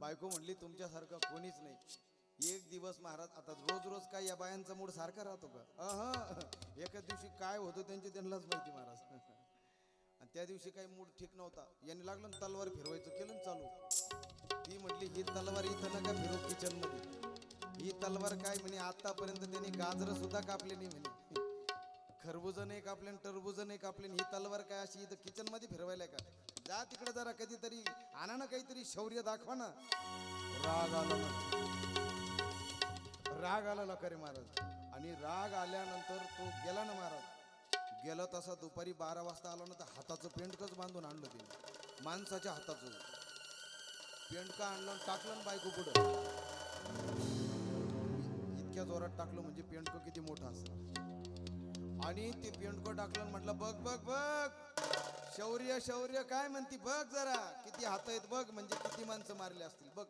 बायको म्हणली तुमच्यासारखं कोणीच नाही. एक दिवस महाराज आता रोज रोज काय या बायांचा मूड सारखा राहतो का? अह. एका दिवशी काय होतं त्यांची त्यांनाच माहिती महाराज. आणि त्या दिवशी काही मूड ठीक नव्हता. यांनी लागलं ना तलवार फिरवायचं केलं ना चालू. ती म्हटली ही तलवार इथं नका फिरव किचनमध्ये ही तलवार काय म्हणे आतापर्यंत त्यांनी गाजर सुद्धा कापले नाही म्हणे. खरबुज नाही कापले आणि टरबुज नाही कापले ही तलवार काय अशी इथं किचनमध्ये फिरवायला का? जा तिकडे जरा कधीतरी आणा ना काहीतरी शौर्य दाखवा ना. राग आला राग आला लकारे महाराज. आणि राग आल्यानंतर तो गेला ना महाराज. गेला तसा दुपारी बारा वाजता आला ना तर हाताचं पेंटकच बांधून आणलं ते माणसाच्या हाताचं. पेंडका आणलं टाकलं ना बायको पुढं. इतक्या जोरात टाकलं म्हणजे पेंडकं किती मोठं असं आणि ते पेंडकं टाकलं म्हटलं बघ बघ बघ. शौर्य शौर्य काय म्हणती? बघ जरा किती हात आहेत बघ म्हणजे किती माणसं मारले असतील बघ.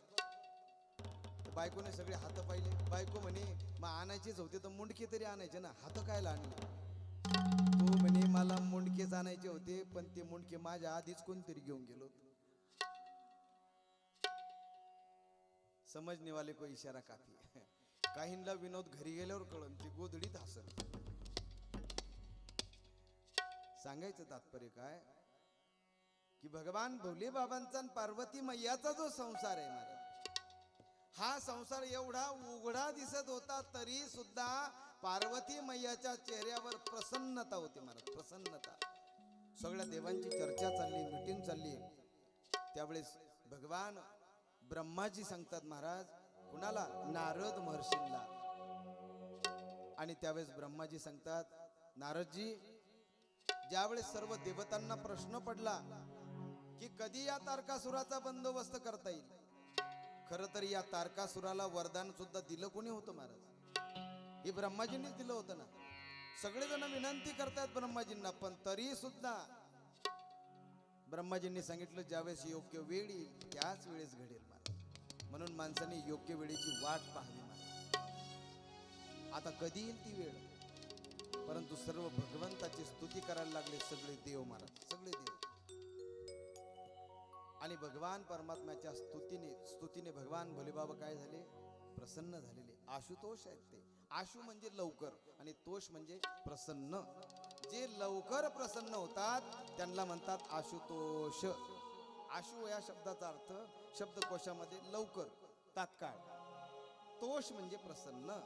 बायकोने सगळे हात पाहिले. बायको म्हणे मग आणायचेच होते तर मुंडके तरी आणायचे ना हात काय आणले तो म्हणे मला मुंडकेच आणायचे होते पण ते मुंडके माझ्या आधीच कोणतरी घेऊन गेलो समजणेवाले को इशारा काफी काहींना विनोद घरी गेल्यावर कळन ती गोधडीत हसत. सांगायचं तात्पर्य काय? की भगवान भोले बाबांचा पार्वती मैयाचा जो संसार आहे महाराज हा संसार एवढा उघडा दिसत होता तरी सुद्धा पार्वती मैयाच्या चेहऱ्यावर प्रसन्नता होती महाराज प्रसन्नता. सगळ्या देवांची चर्चा चालली मिटिंग चालली. त्यावेळेस भगवान ब्रह्माजी सांगतात महाराज कुणाला? नारद महर्षींना. आणि त्यावेळेस ब्रह्माजी सांगतात नारदजी ज्यावेळेस सर्व देवतांना प्रश्न पडला की कधी या तारकासुराचा बंदोबस्त करता येईल? खर तर या तारकासुराला वरदान सुद्धा दिलं कोणी होतं महाराज? हे ब्रह्माजींनीच दिलं होतं ना? सगळेजण विनंती करतायत ब्रह्माजींना पण तरी सुद्धा ब्रह्माजींनी सांगितलं ज्यावेळेस योग्य वेळ येईल त्याच वेळेस घडेल महाराज. म्हणून माणसाने योग्य वेळेची वाट पाहावी महाराज. आता कधी येईल ती वेळ? परंतु सर्व भगवंताची स्तुती करायला लागले सगळे देव महाराज सगळे देव. आणि भगवान परमात्म्याच्या स्तुतीने स्तुतीने भगवान भोलेबाबा काय झाले? प्रसन्न झालेले. आशुतोष आहेत ते. आशु म्हणजे लवकर आणि तोष म्हणजे प्रसन्न. जे लवकर प्रसन्न होतात त्यांना म्हणतात आशुतोष. आशु या शब्दाचा अर्थ शब्दकोशामध्ये लवकर तात्काळ. तोष म्हणजे प्रसन्न.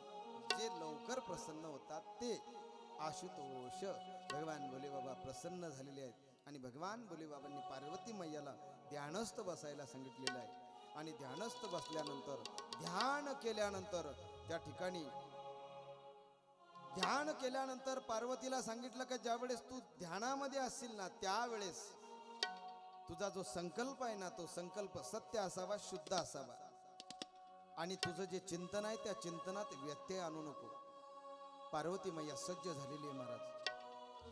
जे लवकर प्रसन्न होतात ते आशुतोष. भगवान भोलेबाबा प्रसन्न झालेले आहेत. आणि भगवान भोलेबाबांनी पार्वती मैयाला ध्यानस्थ बसायला सांगितलेलं आहे. आणि ध्यानस्थ बसल्यानंतर ध्यान केल्यानंतर त्या ठिकाणी ध्यान केल्यानंतर पार्वतीला सांगितलं का ज्यावेळेस तू ध्यानामध्ये असशील ना त्यावेळेस तुझा जो संकल्प आहे ना तो संकल्प सत्य असावा शुद्ध असावा. आणि तुझं जे चिंतन आहे त्या चिंतनात व्यत्यय आणू नको. पार्वती मैया सज्ज झालेली आहे महाराज.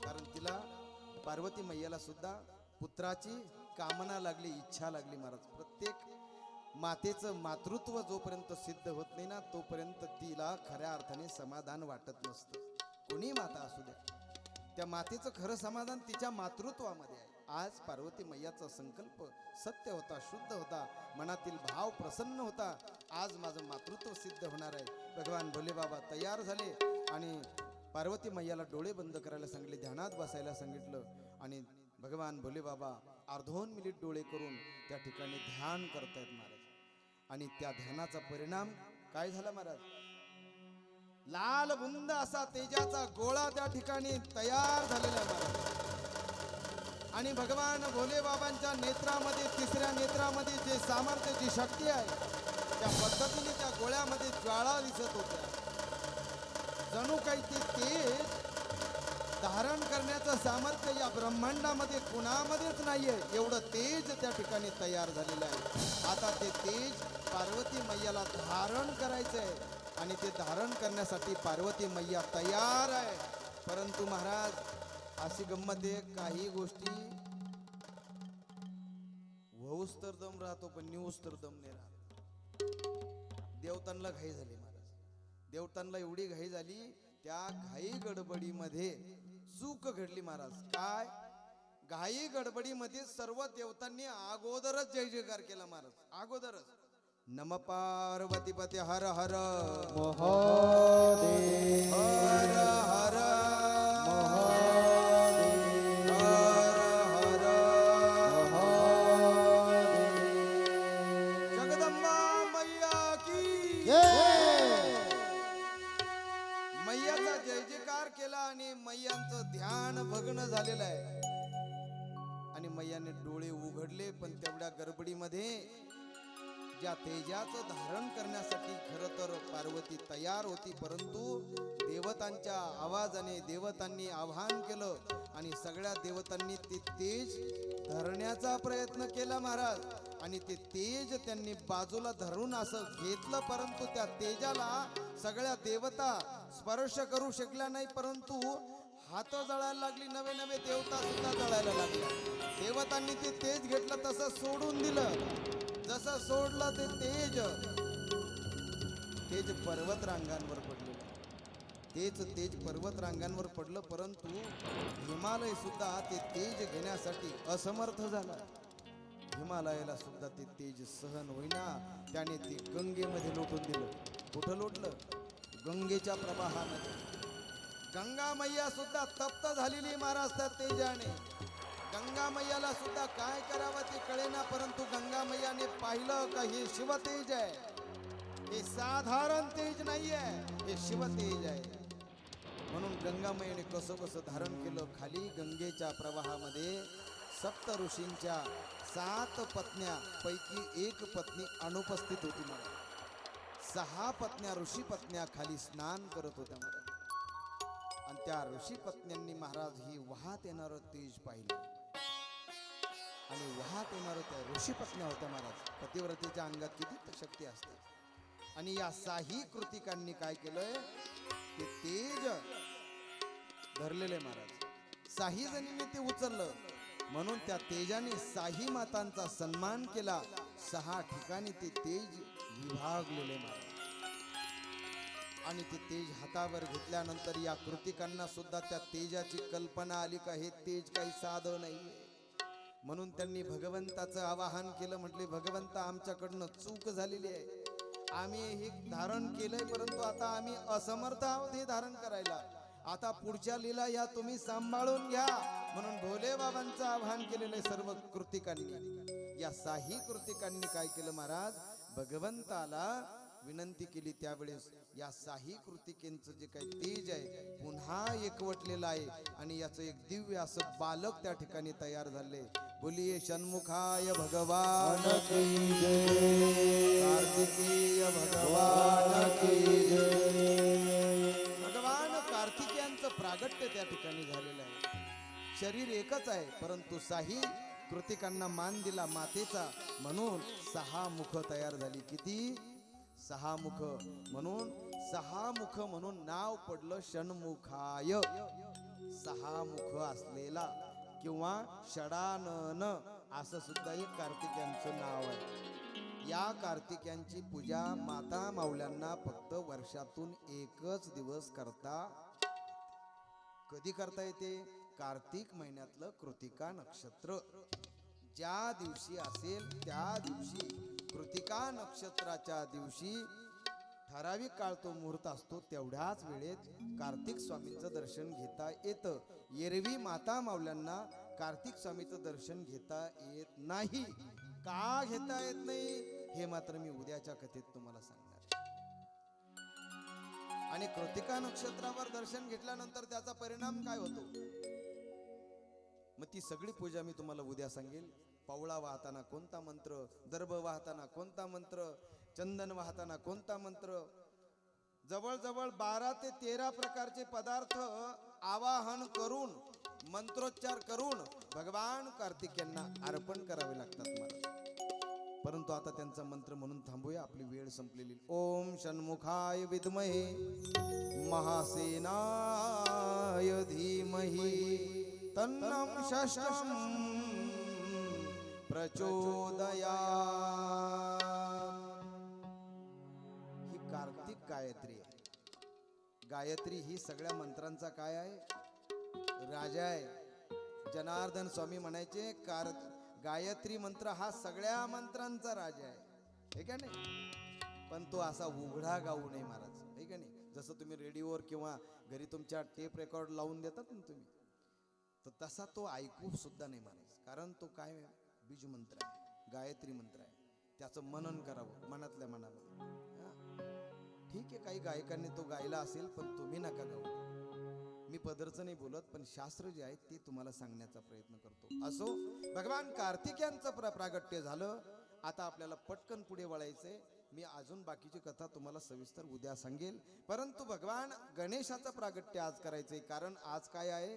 कारण तिला पार्वती मैयाला सुद्धा पुत्राची कामना लागली इच्छा लागली महाराज. प्रत्येक मातेचं मातृत्व जोपर्यंत सिद्ध होत नाही ना तोपर्यंत तिला खऱ्या अर्थाने समाधान वाटत नसतं. कोणी माता असू द्या. त्या मातेचं खरं समाधान तिच्या मातृत्वामध्ये आहे. आज पार्वती मैयाचा संकल्प सत्य होता शुद्ध होता मनातील भाव प्रसन्न होता. आज माझं मातृत्व सिद्ध होणार आहे. भगवान भोले बाबा तयार झाले आणि पार्वती मैयाला डोळे बंद करायला सांगितले ध्यानात बसायला सांगितलं आणि भगवान भोले बाबा अर्धोन मिनिट डोळे करून त्या ठिकाणी ध्यान करतायत महाराज. आणि त्या ध्यानाचा परिणाम काय झाला महाराज? लाल बुंद असा तेजाचा गोळा त्या ठिकाणी तयार झालेला आहे महाराज. आणि भगवान भोले बाबांच्या नेत्रामध्ये तिसऱ्या नेत्रामध्ये जे सामर्थ्य जी शक्ती आहे त्या पद्धतीने त्या गोळ्यामध्ये ज्वाळा दिसत होत्या. जणू काही ते तेज धारण करण्याचं सामर्थ्य या ब्रह्मांडामध्ये कुणामध्येच नाहीये. एवढं तेज त्या ठिकाणी तयार झालेलं आहे. आता ते तेज पार्वती मैयाला धारण करायचं आहे आणि ते धारण करण्यासाठी पार्वती मैया तयार आहे. परंतु महाराज अशी गंमत आहे काही गोष्टी वहूस तर दम राहतो पण न्यूज तर दम नाही राहत. देवतांना घाई झाली महाराज. देवतांना एवढी घाई झाली त्या घाई गडबडीमध्ये चूक घडली महाराज. काय? घाई गडबडीमध्ये सर्व देवतांनी अगोदरच जय जयकार केला महाराज. अगोदरच. नम पार्वती पते हर हर. महादेव. हर हर हर. लग्न झालेलं आहे. आणि मैयाने डोळे उघडले पण तेवढ्या गडबडीमध्ये ज्या तेजाचं धारण करण्यासाठी खर तर पार्वती तयार होती परंतु देवतांच्या आवाजाने देवतांनी आवाहन केलं आणि सगळ्या देवतांनी ते तेज धरण्याचा प्रयत्न केला महाराज. आणि ते तेज त्यांनी बाजूला धरून असं घेतलं परंतु त्या तेजाला सगळ्या देवता स्पर्श करू शकल्या नाही परंतु हात जळायला लागली नवे नवे देवता सुद्धा जळायला लागल्या. देवतांनी ते तेज घेतलं तसं सोडून दिलं. जसं सोडलं ते तेज. तेज पर्वत रांगांवर पडलेलं. तेच तेज पर्वत रांगांवर पडलं परंतु हिमालय सुद्धा ते तेज घेण्यासाठी असमर्थ झाला. हिमालयाला सुद्धा ते तेज सहन होईना त्याने ते गंगेमध्ये लोटून दिलं. कुठं लोटलं? गंगेच्या प्रवाहामध्ये. गंगा मैया सुद्धा तप्त झालेली महाराज त्या तेजाने. गंगा मैयाला सुद्धा काय करावं ते कळेना परंतु गंगा मैयाने पाहिलं का हे शिवतेज आहे. हे साधारण तेज नाही आहे हे शिवतेज आहे. म्हणून गंगामयीने कसं कसं धारण केलं खाली गंगेच्या प्रवाहामध्ये सप्त ऋषींच्या सात पत्न्या पैकी एक पत्नी अनुपस्थित होती मला सहा पत्न्या ऋषी पत्न्या खाली स्नान करत होत्या मला त्या ऋषी पत्न्यांनी महाराज ही वाहत येणारं तेज पाहिलं. आणि वाहत येणारं त्या ऋषी पत्न्या होत्या महाराज. पतिव्रतेच्या अंगात किती शक्ती असते. आणि या साही कृतिकांनी काय केलंय? ते तेज धरलेले महाराज. साही जणीने ते उचललं. म्हणून त्या तेजाने साही मातांचा सन्मान केला. सहा ठिकाणी ते तेज विभागलेले महाराज. आणि ते तेज हातावर घेतल्यानंतर या कृतिकांना सुद्धा त्या तेजाची कल्पना आली का हे तेज काही साधं नाही म्हणून त्यांनी भगवंताचं आवाहन केलं म्हटले भगवंता आमच्याकडनं चूक झालेली आहे. आम्ही हे धारण केलंय परंतु आता आम्ही असमर्थ आहोत हे धारण करायला. आता पुढच्या लीला या तुम्ही सांभाळून घ्या. म्हणून भोले बाबांचं आवाहन केलेलं आहे सर्व कृतिकांनी. या साही कृतिकांनी काय केलं महाराज? भगवंताला विनंती केली त्यावेळेस या साही कृतिकेंचं जे काही तेज आहे पुन्हा एकवटलेलं आहे आणि याचं एक दिव्य असं बालक त्या ठिकाणी तयार झाले. बोलिये षण्मुखाय भगवान कार्तिकेय भगवान भगवान कार्तिकेयांचं प्रागट्य त्या ठिकाणी झालेलं आहे. शरीर एकच आहे परंतु साही कृतिकांना मान दिला मातेचा म्हणून सहा मुख तयार झाली. किती? सहा मुख म्हणून सहा मुख म्हणून नाव पडलं षण्मुखाय. सहा मुख असलेला किंवा षडानन असं सुद्धा एक कार्तिक्यांचं नाव आहे. या कार्तिक्यांची पूजा माता माऊल्यांना फक्त वर्षातून एकच दिवस करता कधी करता येते? कार्तिक महिन्यातलं कृतिका नक्षत्र. ज्या दिवशी असेल त्या दिवशी कृतिका नक्षत्राच्या दिवशी ठराविक काळ तो मुहूर्त असतो तेवढ्याच वेळेत कार्तिक स्वामींचं दर्शन घेता येतं. एरवी माता माऊल्यांना कार्तिक स्वामीचं दर्शन घेता येत नाही. का घेता येत नाही? हे मात्र मी उद्याच्या कथेत तुम्हाला सांगणार आणि कृतिका नक्षत्रावर दर्शन घेतल्यानंतर त्याचा परिणाम काय होतो? मग ती सगळी पूजा मी तुम्हाला उद्या सांगेल. पावळा वाहताना कोणता मंत्र दर्भ वाहताना कोणता मंत्र चंदन वाहताना कोणता मंत्र? जवळजवळ बारा ते तेरा प्रकारचे पदार्थ आवाहन करून मंत्रोच्चार करून भगवान कार्तिक यांना अर्पण करावे लागतात मला. परंतु आता त्यांचा मंत्र म्हणून थांबूया. आपली वेळ संपलेली. ओम षण्मुखाय विद्महे. महासेनाय धीमही. तन्नं षष्ठं प्रचोदया ही कार्तिक गायत्री. आहे गायत्री ही सगळ्या मंत्रांचा काय आहे? राजा आहे. जनार्दन स्वामी म्हणायचे कार गायत्री मंत्र हा सगळ्या मंत्रांचा राजा आहे. हे का नाही? पण तो असा उघडा गाऊ नये महाराज. हे का नाही? जसं तुम्ही रेडिओवर किंवा घरी तुमच्या टेप रेकॉर्ड लावून देतात ना तुम्ही. तर तसा तो ऐकू सुद्धा नाही महाराज कारण तो काय बीज मंत्र आहे गायत्री मंत्र आहे. त्याचं मनन करावं मनातल्या मनामध्ये. ठीक आहे काही गायकांनी तो गायला असेल पण तुम्ही नका गाऊ. मी पदरचं नाही बोलत पण शास्त्र जे आहे ते तुम्हाला सांगण्याचा प्रयत्न करतो. असो भगवान कार्तिकेयांचं प्र प्रागट्य झालं आता आपल्याला पटकन पुढे वळायचंय. मी अजून बाकीची कथा तुम्हाला सविस्तर उद्या सांगेल. परंतु भगवान गणेशाचं प्रागट्य आज करायचंय. कारण आज काय आहे?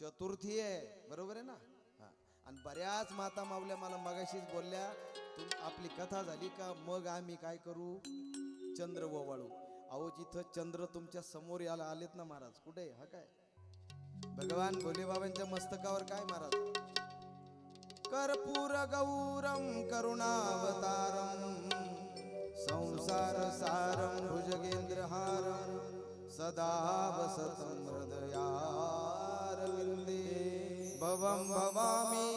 चतुर्थी आहे बरोबर आहे ना? हा. आणि बऱ्याच माता मावल्या मला मगाशीच बोलल्या तुम आपली कथा झाली का? मग आम्ही काय करू? चंद्र ओवाळू. अहो जिथं चंद्र तुमच्यासमोर याला आलेत ना महाराज कुठे? हा काय? भगवान भोलेबाबांच्या मस्तकावर काय महाराज? कर्पूर गौरम करुणावतारम संसार सारम भवं भवामी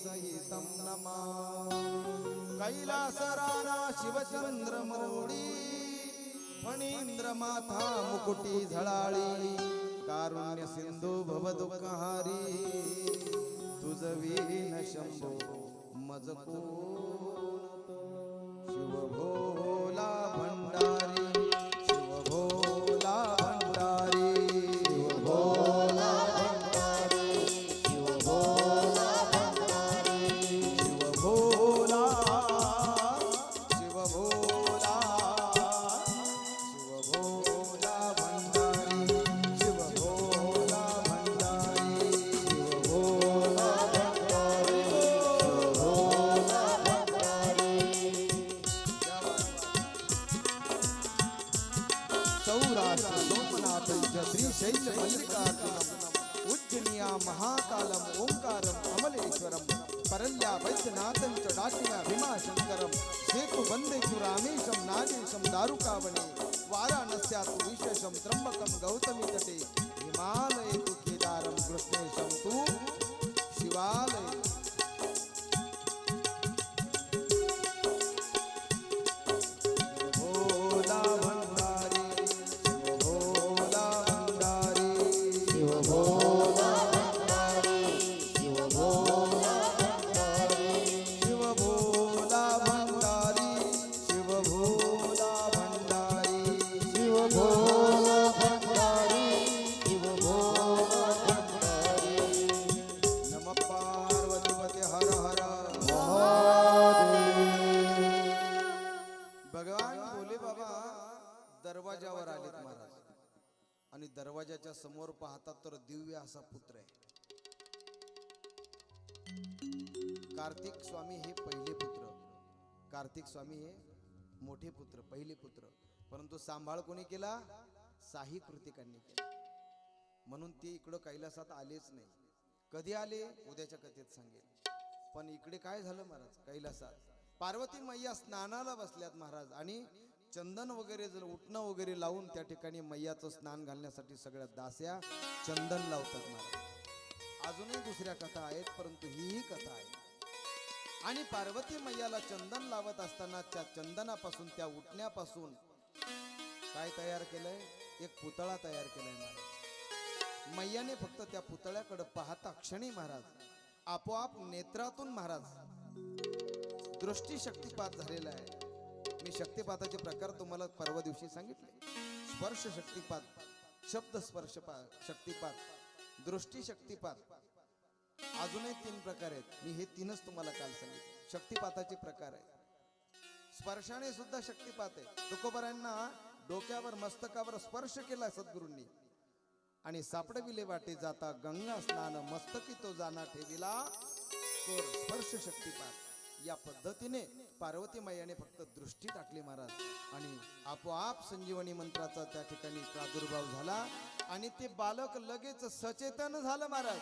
सहितं नमामि। कैलासराना शिवचंद्रमौळी फणींद्र माथा मुकुटी झळाळी कारुण्य सिंधू भवदुःखहारी तुझ वीन शंभो पहिले पुत्र. परंतु सांभाळ कोणी केला? साही कृतिकांनी केला. म्हणून ते इकडं कैलासात आलेच नाही. कधी आले? उद्याच्या कथेत सांगेल. पण इकडे काय झालं महाराज? कैलासात. पार्वती मैया स्नानाला बसल्यात महाराज आणि चंदन वगैरे जर उठणं वगैरे लावून त्या ठिकाणी मैयाचं स्नान घालण्यासाठी सगळ्या दास्या चंदन लावतात महाराज. अजूनही दुसऱ्या कथा आहेत परंतु हीही कथा आहे. आणि पार्वती मैयाला चंदन लावत असताना त्या चंदनापासून त्या उठण्यापासून काय तयार केलंय? एक पुतळा तयार केलाय महाराज. मैयाने फक्त त्या पुतळ्याकडे पाहता क्षणी महाराज आपोआप नेत्रातून महाराज दृष्टी शक्तिपात झालेला आहे. मी शक्तिपाताचे प्रकार तुम्हाला परवा दिवशी सांगितले. स्पर्श शक्तिपात शब्द स्पर्श शक्तिपात दृष्टी शक्तिपात अजूनही तीन प्रकार आहेत. मी हे तीनच तुम्हाला काल सांगितले. शक्तिपाताचे प्रकार आहेत. स्पर्शाने सुद्धा शक्तिपात आहे. तुकोबरांना डोक्यावर मस्तकावर स्पर्श केला सद्गुरूंनी. आणि सापडविले वाटे जाता गंगा स्नान मस्तकी तो जाना ठेविला तो स्पर्श शक्तिपात. या पद्धतीने पार्वती मैयाने फक्त दृष्टी टाकली महाराज. आणि आपोआप संजीवनी मंत्राचा त्या ठिकाणी प्रादुर्भाव झाला आणि ते बालक लगेच सचेतन झालं महाराज.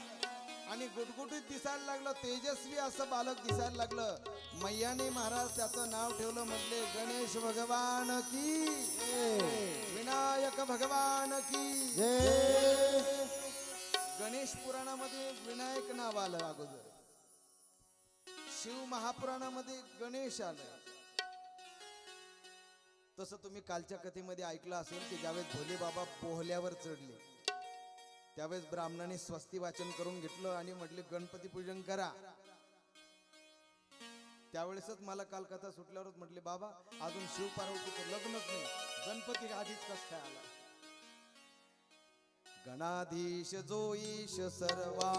आणि गुटगुटीत दिसायला लागलं तेजस्वी असं बालक दिसायला लागलं. मैयाने महाराज त्याचं नाव ठेवलं म्हटले गणेश भगवान की विनायक भगवान की गणेश पुराणामध्ये विनायक नाव आलं अगोदर. शिव महापुराणामध्ये गणेश आलं. तसं तुम्ही कालच्या कथेमध्ये ऐकलं असेल की ज्यावेळेस भोले बाबा पोहल्यावर चढले. त्यावेळेस ब्राह्मणाने स्वस्ती वाचन करून घेतलं आणि म्हटले गणपती पूजन करा. त्यावेळेसच मला काल कथा सुटल्यावरच म्हटले बाबा अजून शिव पार्वतीचं लग्नच नाही. गणपती आधीच कस काय आला गणाधीश जो ईश सर्वा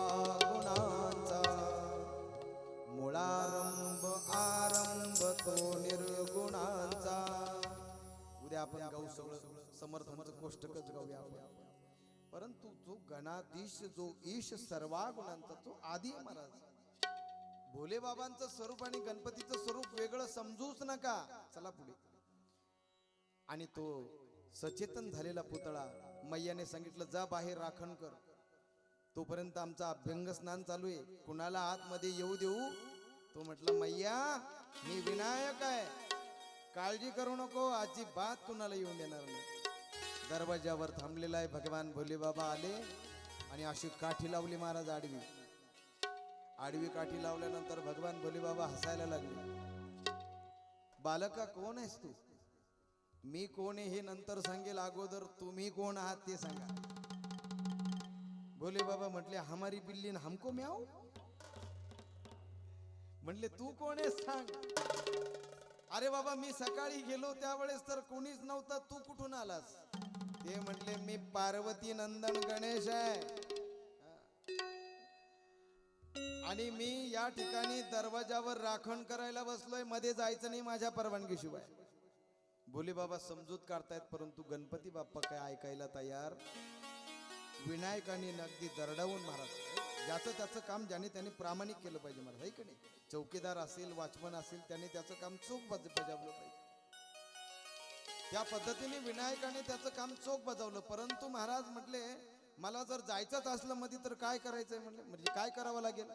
गुणांचा मुळारंभ आरंभ तो निर्गुणांचा. उद्या आपण गाऊ सगळं गोष्ट कोष्टकच गाऊया आपण. परंतु जो गणाधीश जो ईश सर्वा गुणांचा तो आधी आहे महाराज. भोले बाबांचं स्वरूप आणि गणपतीचं स्वरूप वेगळं समजूच नका. चला पुढे. आणि तो सचेतन झालेला पुतळा मैयाने सांगितलं जा बाहेर राखण कर. तोपर्यंत आमचा अभ्यंग स्नान चालू आहे. कुणाला आतमध्ये येऊ देऊ? तो म्हटलं मैया मी विनायक आहे. काळजी करू नको. अजिबात कुणाला येऊन देणार नाही. दरवाज्यावर थांबलेला आहे. भगवान भोले बाबा आले आणि अशी काठी लावली महाराज आडवी. आडवी काठी लावल्यानंतर भगवान भोले बाबा हसायला लागले. बालका कोण आहेस तू? मी कोण आहे हे नंतर सांगेल. अगोदर तुम्ही कोण आहात ते सांगा. भोले बाबा म्हटले हमारी बिल्ली हमको म्याव म्हटले तू कोण आहेस सांग. अरे बाबा मी सकाळी गेलो. त्यावेळेस तर कोणीच नव्हता. तू कुठून आलास? ते म्हटले मी पार्वती नंदन गणेश आहे. आणि मी या ठिकाणी दरवाजावर राखण करायला बसलोयमध्ये जायचं नाही माझ्या परवानगीशिवाय. भोले बाबा समजूत काढतायत परंतु गणपती बाप्पा काय ऐकायला तयार? विनायकाने अगदी दरडावून महाराज ज्याचं त्याचं काम ज्याने त्याने प्रामाणिक केलं पाहिजे महाराज आहे की नाही? चौकीदार असेल वाचमन असेल त्याने त्याचं काम चोख बज- बजावलं पाहिजे. त्या पद्धतीने विनायकाने त्याचं काम चोख बजावलं. परंतु महाराज म्हटले मला जर जायचंच असलं मध्ये तर काय करायचंय? म्हटले म्हणजे काय करावं लागेल?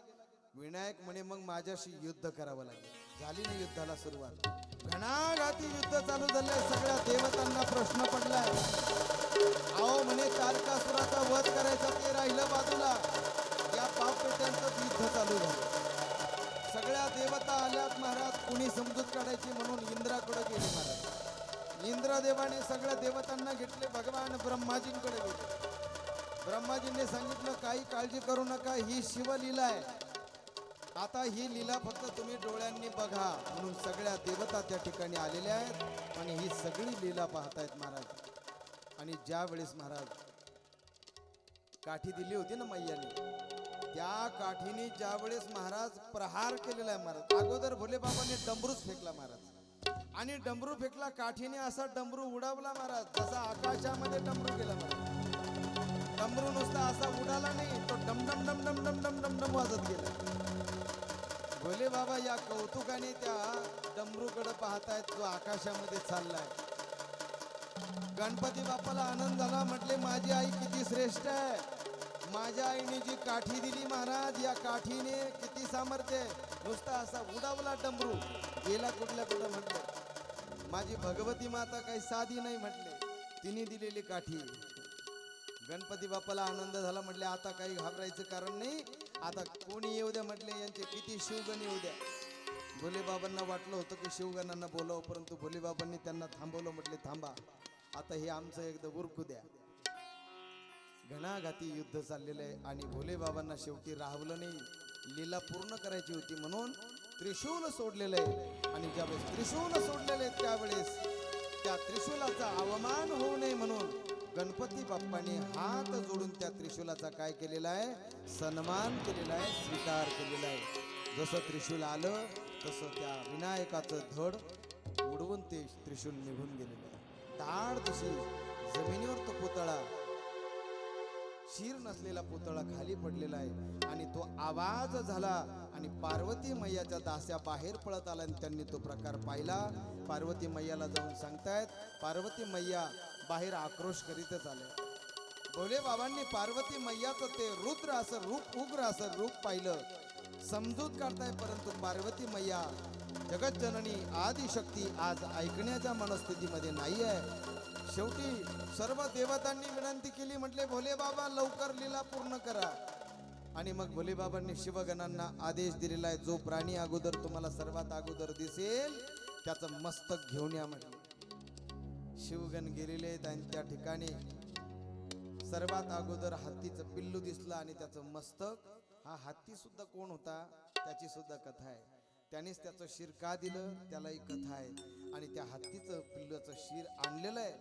विनायक म्हणे मग माझ्याशी युद्ध करावं लागेल. झाली ना युद्धाला सुरुवात. घणाघाती युद्ध चालू झालंय सगळ्या देवतांना प्रश्न पडलाय. अहो म्हणे तारकासुराचा वध करायचा ब्रह्माजींनी सांगितलं काही काळजी करू नका ही शिवलीला आहे. आता ही लीला फक्त तुम्ही डोळ्यांनी बघा म्हणून सगळ्या देवता त्या ठिकाणी आलेल्या आहेत आणि ही सगळी लीला पाहतायत महाराज. आणि ज्यावेळेस महाराज काठी दिली होती ना मैयाने त्या काठीने ज्यावेळेस महाराज प्रहार केलेला आहे महाराज अगोदर भोले बाबाने डमरूच फेकला महाराज. आणि डमरू फेकला काठीने असा डमरू उडावला महाराज जसा आकाशामध्ये डमरू गेला महाराज. डमरू नुसता असा उडाला नाही तो डम डम डम डम डम डम डम डम वाजत गेला. भोले बाबा या कौतुकाने त्या डमरूकडे पाहतायत जो आकाशामध्ये चाललाय. गणपती बाप्पाला आनंद झाला म्हटले माझी आई किती श्रेष्ठ आहे. माझ्या आईने जी काठी दिली महाराज या काठीने किती सामर्थ्य नुसता असा उडावला डमरू. गेला कुठल्या कुठं म्हटलं. माझी भगवती माता काही साधी नाही म्हटले. तिने दिलेली काठी. गणपती बाप्पाला आनंद झाला म्हटले आता काही घाबरायचं कारण नाही. आता कोणी येऊ द्या म्हटले यांचे किती शिवगण येऊ द्या. भोले बाबांना वाटलं होतं की शिवगणांना बोलावं परंतु भोले बाबांनी त्यांना थांबवलं म्हटले थांबा आता हे आमचं एकदा उरकू द्या. घणाघाती युद्ध चाललेलं आहे आणि भोले बाबांना शेवटी राहवलं नाही. लीला पूर्ण करायची होती म्हणून त्रिशूल सोडलेलं आहे. आणि ज्यावेळेस त्रिशूल सोडलेले आहेत त्यावेळेस त्या त्रिशूलाचा अवमान होऊ नये म्हणून गणपती बाप्पाने हात जोडून त्या त्रिशूलाचा काय केलेला आहे? सन्मान केलेला आहे स्वीकार केलेला आहे. जसं त्रिशूल आलं तसं त्या विनायकाचं धड उडवून ते त्रिशूल निघून गेलेलं आहे. ताड तशी जमिनीवर तो पुतळा शीर नसलेला पुतळा खाली पडलेला आहे आणि तो आवाज झाला आणि पार्वती मैयाच्या दास्या बाहेर पळत आला आणि त्यांनी तो प्रकार पाहिला. पार्वती मैयाला जाऊन सांगतायत पार्वती मैया बाहेर आक्रोश करीतच आले भोले बाबांनी पार्वती मैयाचं ते रुद्र असं रूप उग्र असं रूप पाहिलं. समजूत काढताय परंतु पार्वती मैया जगज्जननी आदिशक्ती आज ऐकण्याच्या मनस्थितीमध्ये नाही आहे शेवटी सर्व देवतांनी विनंती केली म्हटले भोले बाबा लवकर लीला पूर्ण करा. आणि मग भोलेबाबांनी शिवगणांना आदेश दिलेला आहे जो प्राणी अगोदर तुम्हाला सर्वात अगोदर दिसेल त्याचं मस्तक घेऊन या म्हटलं. शिवगण गेलेले आहेत आणि त्या ठिकाणी सर्वात अगोदर हत्तीचं पिल्लू दिसलं आणि त्याचं मस्तक. हा हत्ती सुद्धा कोण होता? त्याची सुद्धा कथा आहे. त्यानेच त्याचं शिर का दिलं? त्यालाही कथा आहे. आणि त्या हत्तीचं पिल्लूचं शिर आणलेलं आहे.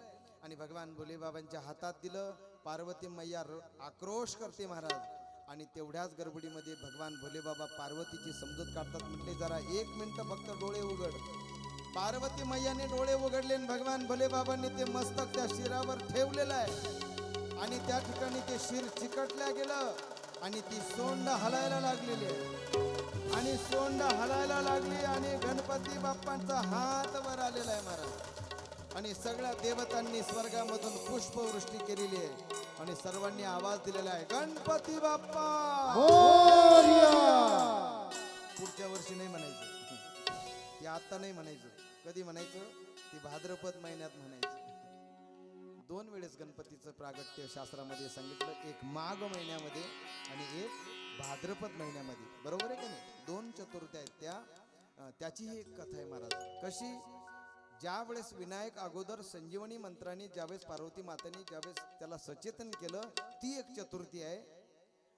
आणि भगवान भोलेबाबांच्या हातात दिलं. पार्वती मैया र- आक्रोश करते महाराज. आणि तेवढ्याच गडबडीमध्ये भगवान भोलेबाबा पार्वतीची समजूत काढतात. म्हटले जरा एक मिनटं फक्त डोळे उघड. पार्वती मैयाने डोळे उघडले आणि भगवान भोलेबाबांनी ते मस्तक त्या शिरावर ठेवलेलं आहे. आणि त्या ठिकाणी ते शिर चिकटल्या गेलं आणि ती सोंड हलायला लागलेली आहे. आणि सोंड हलायला लागली आणि गणपती बाप्पांचा हात वर आलेला आहे महाराज. आणि सगळ्या देवतांनी स्वर्गामधून पुष्पवृष्टी केलेली आहे. आणि सर्वांनी आवाज दिलेला आहे गणपती बाप्पा! पुढच्या वर्षी नाही म्हणायचं. ते आता नाही म्हणायचं. कधी म्हणायचं? ती भाद्रपद महिन्यात म्हणायचं. दोन वेळेस गणपतीचं प्रागट्य शास्त्रामध्ये सांगितलं एक माघ महिन्यामध्ये आणि एक भाद्रपद महिन्यामध्ये. बरोबर आहे का नाही? दोन चतुर्थ्या आहेत त्या. त्याची ही एक कथा आहे महाराज. कशी? ज्या वेळेस विनायक अगोदर संजीवनी मंत्राने ज्यावेळेस पार्वती मातांनी ज्यावेळेस त्याला सचेतन केलं ती एक चतुर्थी आहे.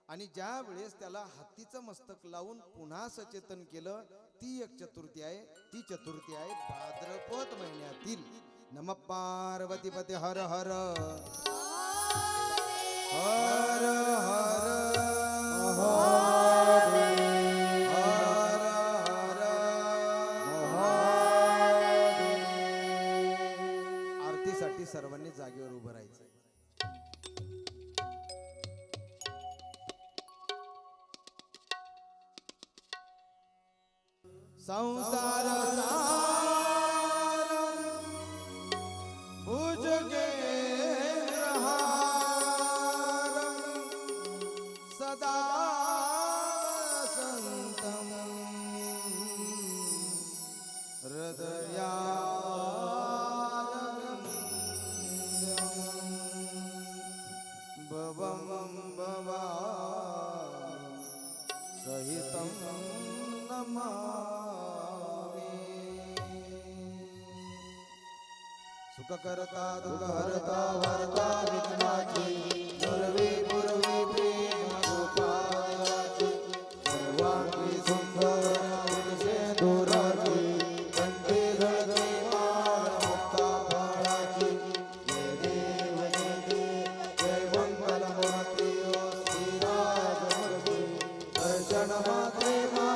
आणि ज्या वेळेस त्याला हत्तीचं मस्तक लावून पुन्हा सचेतन केलं ती एक चतुर्थी आहे ती चतुर्थी आहे भाद्रपद महिन्यातील. नम पार्वतीपती हर. हर हर. हर. संसार सुखकर्ता दुःखहर्ता भर्ता विघ्नाची. पूर्वी पूर्वी प्रेम गोपाळाची. सर्वांगी सुंदर पुरुषे दुराची कंठी झळके माळ मुक्ता फळाची जय देव जय देव जय मंगल मूर्ती ओ श्रीराज मूर्ती दर्शन मात्रे मा